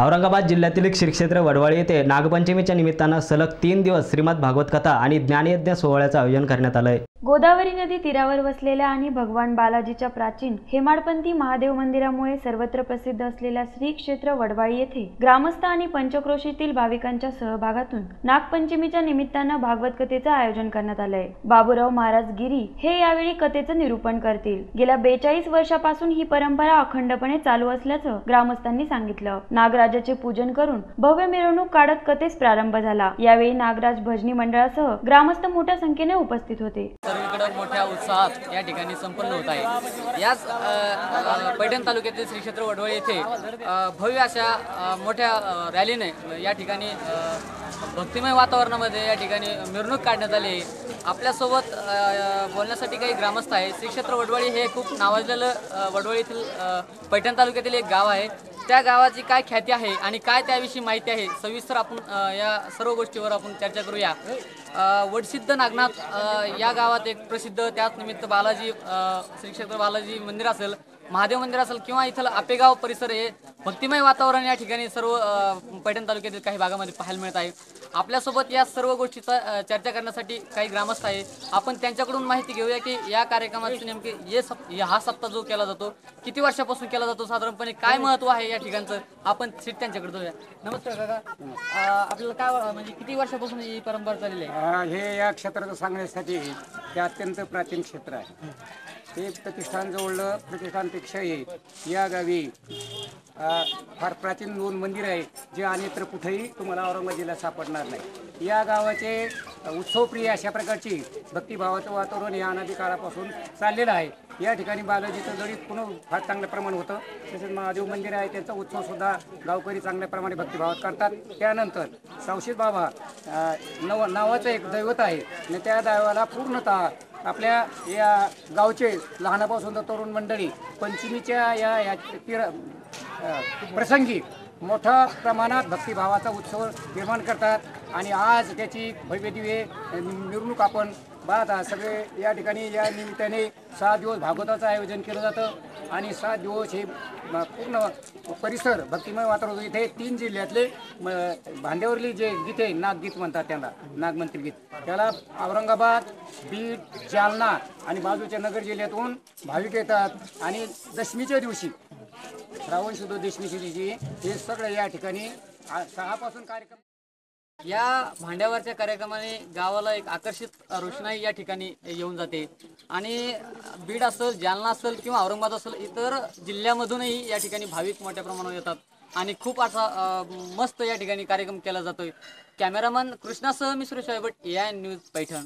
औरंगाबाद जिल्ह्यातील श्री क्षेत्र वडवाळी येथे नागपंचमीच्या निमित्तानं सलग तीन दिवस श्रीमद भागवत कथा आणि ज्ञानयज्ञ सोहळ्याचं आयोजन करण्यात आलंय. गोदावरी नदी तीरावर वसलेल्या आणि भगवान बालाजीच्या प्राचीन हेमाडपंथी महादेव मंदिरामुळे सर्वत्र प्रसिद्ध असलेल्या श्री क्षेत्र वडवाळी येथे ग्रामस्थ आणि पंचक्रोशीतील भाविकांच्या सहभागातून नागपंचमीच्या निमित्तानं भागवत कथेचं आयोजन करण्यात आलंय. बाबूराव महाराज गिरी हे यावेळी कथेचं निरूपण करतील. गेल्या बेचाळीस वर्षापासून ही परंपरा अखंडपणे चालू असल्याचं ग्रामस्थांनी सांगितलं. नागराजाचे पूजन करून भव्य मिरवणूक काढत कथेस प्रारंभ झाला. यावेळी नागराज भजनी मंडळासह ग्रामस्थ मोठ्या संख्येने उपस्थित होते. सर्वीकडे मोठ्या उत्साहात या ठिकाणी संपन्न होत आहे. याच पैठण तालुक्यातील श्री क्षेत्र वडवळ येथे भव्य अशा मोठ्या रॅलीने या ठिकाणी भक्तिमय वातावरणामध्ये या ठिकाणी मिरवणूक काढण्यात आली आहे. आपल्यासोबत बोलण्यासाठी काही ग्रामस्थ आहे श्री क्षेत्र वडवळी हे खूप नावाजलेलं वडवळीतील पैठण तालुक्यातील एक गाव आहे. त्या गावाची काय ख्याती आहे आणि काय त्याविषयी माहिती आहे सविस्तर आपण या सर्व गोष्टीवर आपण चर्चा करूया. वडसिद्ध नागनाथ या गावात एक प्रसिद्ध त्याच निमित्त बालाजी श्री क्षेत्र बालाजी मंदिर असेल महादेव मंदिर असेल किंवा इथलं आपेगाव परिसर हे भक्तिमय वातावरण या ठिकाणी सर्व पैठण तालुक्यातील काही भागामध्ये पाहायला मिळत आहे. आपल्यासोबत या सर्व गोष्टीचा चर्चा करण्यासाठी काही ग्रामस्थ आहे आपण त्यांच्याकडून माहिती घेऊया की या कार्यक्रमाचे नेमके ये सप या- हा सप्ताह जो केला जातो किती वर्षापासून केला जातो साधारणपणे? काय महत्त्व आहे या ठिकाणचं? आपण सीट त्यांच्याकडे जाऊया. नमस्कार काका. आपल्याला काय म्हणजे किती वर्षापासून ही परंपरा चाललेली आहे? हे या क्षेत्राचं सांगण्यासाठी हे अत्यंत प्राचीन क्षेत्र आहे. हे प्रतिष्ठान जवळलं प्रतिष्ठानपेक्षाही या गावी फार प्राचीन दोन मंदिर आहे जे अन्यत्र कुठेही तुम्हाला औरंगाबाद जिल्ह्यात सापडणार नाही. या गावाचे उत्सवप्रिय अशा प्रकारची भक्तिभावाचं वातावरण या अनादी काळापासून चाललेलं आहे. या ठिकाणी बालाजीचं गणित पुन्हा फार चांगल्या प्रमाण होतं. तसेच महादेव मंदिर आहे त्यांचा उत्सवसुद्धा गावकरी चांगल्या प्रमाणे भक्तिभावात करतात. त्यानंतर सावशीत बाबा नव नावाचं एक दैवत आहे आणि त्या दैवाला पूर्णतः आपल्या या गावचे लहानापासून तर तरुण मंडळी पंचमीच्या या या तीर प्रसंगी मोठ्या प्रमाणात भक्तिभावाचा उत्सव निर्माण करतात. आणि आज त्याची भव्यदिव्य मिरवणूक आपण पाहत आहात. सगळे या ठिकाणी या निमित्ताने सहा दिवस भागवताचं आयोजन केलं जातं. आणि सात दिवस हे पूर्ण परिसर भक्तिमय वातावरण इथे तीन जिल्ह्यातले म, भांड्यावरली जे गीत आहे नागगीत म्हणतात त्यांना नागमंत्री गीत. त्याला औरंगाबाद बीड जालना आणि बाजूच्या नगर जिल्ह्यातून भाविक येतात. आणि दशमीच्या दिवशी श्रावण शुद्ध दशमीच्या हे सगळं या ठिकाणी सहापासून कार्यक्रम या भांड्यावरच्या कार्यक्रमाने गावाला एक आकर्षित रोषणाई या ठिकाणी येऊन जाते. आणि बीड असेल जालना असेल किंवा औरंगाबाद असेल इतर जिल्ह्यामधूनही या ठिकाणी भाविक मोठ्या प्रमाणावर येतात. आणि खूप असा मस्त या ठिकाणी कार्यक्रम केला जातोय. कॅमेरामन कृष्णासह मी सुरेश वायबट या न्यूज पैठण.